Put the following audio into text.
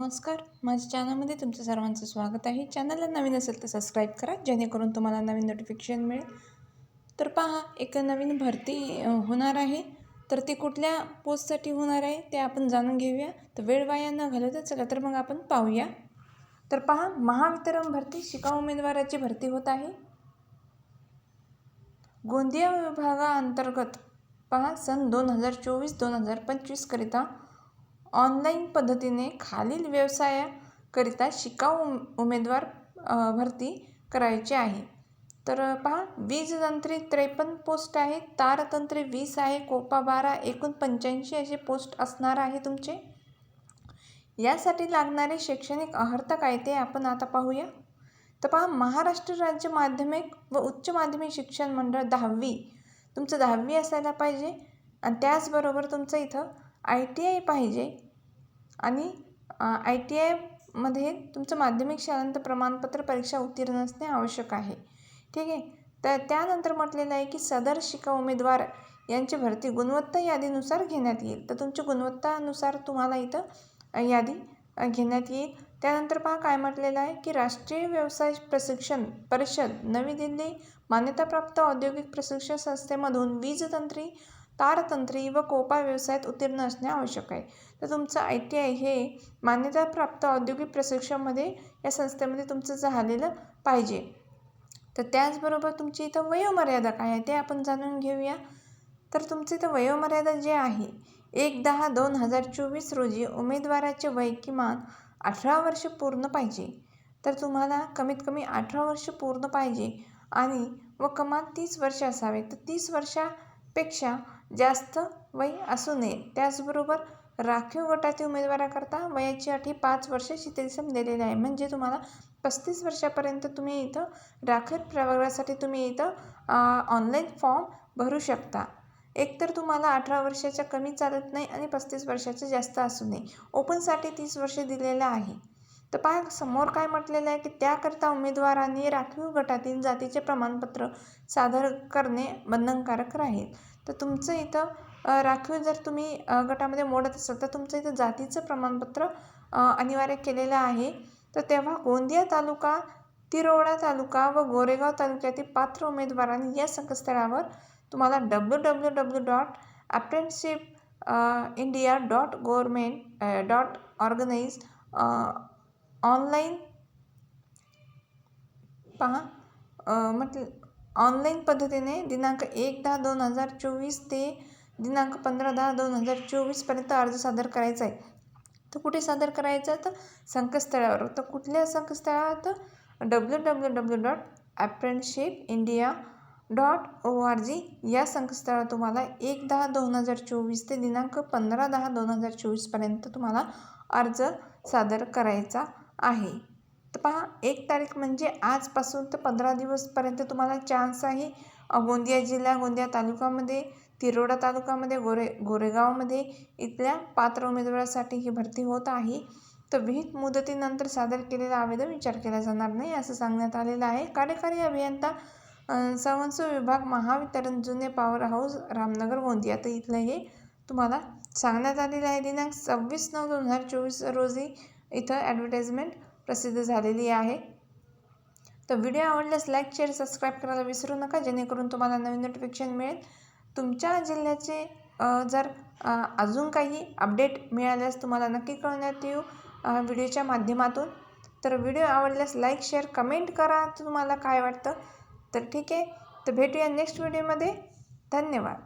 नमस्कार माझ्या चॅनलमध्ये तुमचं सर्वांचं स्वागत आहे. चॅनलला नवीन असेल तर सबस्क्राईब करा जेणेकरून तुम्हाला नवीन नोटिफिकेशन मिळेल. तर पहा एक नवीन भरती होणार आहे. तर ती कुठल्या पोस्टसाठी होणार आहे ते आपण जाणून घेऊया. तर वेळ वाया न घालवता चला तर मग आपण पाहूया. तर पहा महावितरण भरती शिकाऊ उमेदवाराची भरती होत आहे. गोंदिया विभागाअंतर्गत पहा सन दोन हजार चोवीस दोन हजार पंचवीसकरिता ऑनलाईन पद्धतीने खालील व्यवसायाकरिता शिकाऊ उम उमेदवार भरती करायची आहे. तर पहा वीजतंत्री त्रेपन्न पोस्ट आहे तारतंत्री वीस आहे कोपा बारा एकूण पंच्याऐंशी असे पोस्ट असणार आहे तुमचे. यासाठी लागणारे शैक्षणिक अर्हता काय ते आपण आता पाहूया. तर पहा महाराष्ट्र राज्य माध्यमिक व उच्च माध्यमिक शिक्षण मंडळ दहावी. तुमचं दहावी असायला पाहिजे आणि त्याचबरोबर तुमचं इथं आय टी आय पाहिजे. आणि आय टी आयमध्ये तुमचं माध्यमिक शाळांत प्रमाणपत्र परीक्षा उत्तीर्ण असणे आवश्यक आहे. ठीक आहे? तर त्यानंतर म्हटलेलं आहे की सदर शिका उमेदवार यांची भरती गुणवत्ता यादीनुसार घेण्यात येईल. तर तुमच्या गुणवत्तानुसार तुम्हाला इथं यादी घेण्यात येईल. त्यानंतर पहा काय म्हटलेलं आहे की राष्ट्रीय व्यवसाय प्रशिक्षण परिषद नवी दिल्ली मान्यताप्राप्त औद्योगिक प्रशिक्षण संस्थेमधून वीजतंत्री तारतंत्री व कोपा व्यवसायात उत्तीर्ण असणे आवश्यक आहे. तर तुमचं आय टी आय हे मान्यताप्राप्त औद्योगिक प्रशिक्षणामध्ये या संस्थेमध्ये तुमचं झालेलं पाहिजे. तर त्याचबरोबर तुमची इथं वयोमर्यादा काय आहे ते आपण जाणून घेऊया. तर तुमचं इथं वयोमर्यादा जे आहे एक दहा दोन हजार चोवीस रोजी उमेदवाराचे वय किमान अठरा वर्ष पूर्ण पाहिजे. तर तुम्हाला कमीत कमी अठरा वर्ष पूर्ण पाहिजे आणि व कमाल तीस वर्ष असावे. तर तीस वर्षापेक्षा जास्त वय असू नये. त्याचबरोबर राखीव गटातील उमेदवाराकरता वयाची अटी पाच वर्ष शिथिलसम दिलेली आहे. म्हणजे तुम्हाला पस्तीस वर्षापर्यंत तुम्ही इथं राखीव प्रवर्गासाठी तुम्ही इथं ऑनलाईन फॉर्म भरू शकता. एकतर तुम्हाला अठरा वर्षाच्या कमी चालत नाही आणि पस्तीस वर्षाच्या जास्त असू नये. ओपनसाठी तीस वर्ष दिलेलं आहे. तर पहा समोर काय म्हटलेलं आहे की त्याकरता उमेदवारांनी राखीव गटातील जातीचे प्रमाणपत्र सादर करणे बंधनकारक राहील. तर तुमचं इथं राखीव जर तुम्ही गटामध्ये मोडत असाल तर तुमचं इथं जातीचं प्रमाणपत्र अनिवार्य केलेलं आहे. तर तेव्हा गोंदिया तालुका तिरोडा तालुका व गोरेगाव तालुक्यातील पात्र उमेदवारांनी या संकेतस्थळावर तुम्हाला W W W dot apprenticeship India dot government dot organise online पहा म्हटलं ऑनलाईन पद्धतीने दिनांक एक दहा दोन हजार चोवीस ते दिनांक पंधरा दहा दोन हजार चोवीसपर्यंत अर्ज सादर करायचा आहे. तर कुठे सादर करायचा? तर संकेतस्थळावर. तर कुठल्या संकेतस्थळात? W W W dot apprenticeship India dot O R G या संकेतस्थळावर तुम्हाला एक दहा दोन हजार चोवीस ते दिनांक पंधरा दहा दोन हजार चोवीसपर्यंत तुम्हाला अर्ज सादर करायचा आहे. तर पहा एक तारीख म्हणजे आजपासून तर पंधरा दिवसपर्यंत तुम्हाला चान्स आहे. गोंदिया जिल्हा गोंदिया तालुक्यामध्ये तिरोडा तालुक्यामध्ये गोरे गोरेगावमध्ये इथल्या पात्र उमेदवारासाठी ही भरती होत आहे. तर विहित मुदतीनंतर सादर केलेला आवेदन विचार केला जाणार नाही असं सांगण्यात आलेलं आहे. कार्यकारी अभियंता अ, संवत्सर विभाग महावितरण जुने पॉवर हाऊस रामनगर गोंदिया. तर इथलं हे तुम्हाला सांगण्यात आलेलं आहे. दिनांक सव्वीस नऊ दोन हजार चोवीस रोजी इथं ॲडव्हर्टाईजमेंट प्रसिद्ध झालेली आहे. तर व्हिडिओ आवडल्यास लाईक शेअर सबस्क्राईब करायला विसरू नका. जेणेकरून तुम्हाला नवीन नोटिफिकेशन मिळेल. तुमच्या जिल्ह्याचे जर अजून काही अपडेट मिळाल्यास तुम्हाला नक्की कळवण्यात येऊ व्हिडिओच्या माध्यमातून. तर व्हिडिओ आवडल्यास लाईक शेअर कमेंट करा. तुम्हाला काय वाटतं? तर ठीक आहे. तर भेटूया नेक्स्ट व्हिडिओमध्ये धन्यवाद.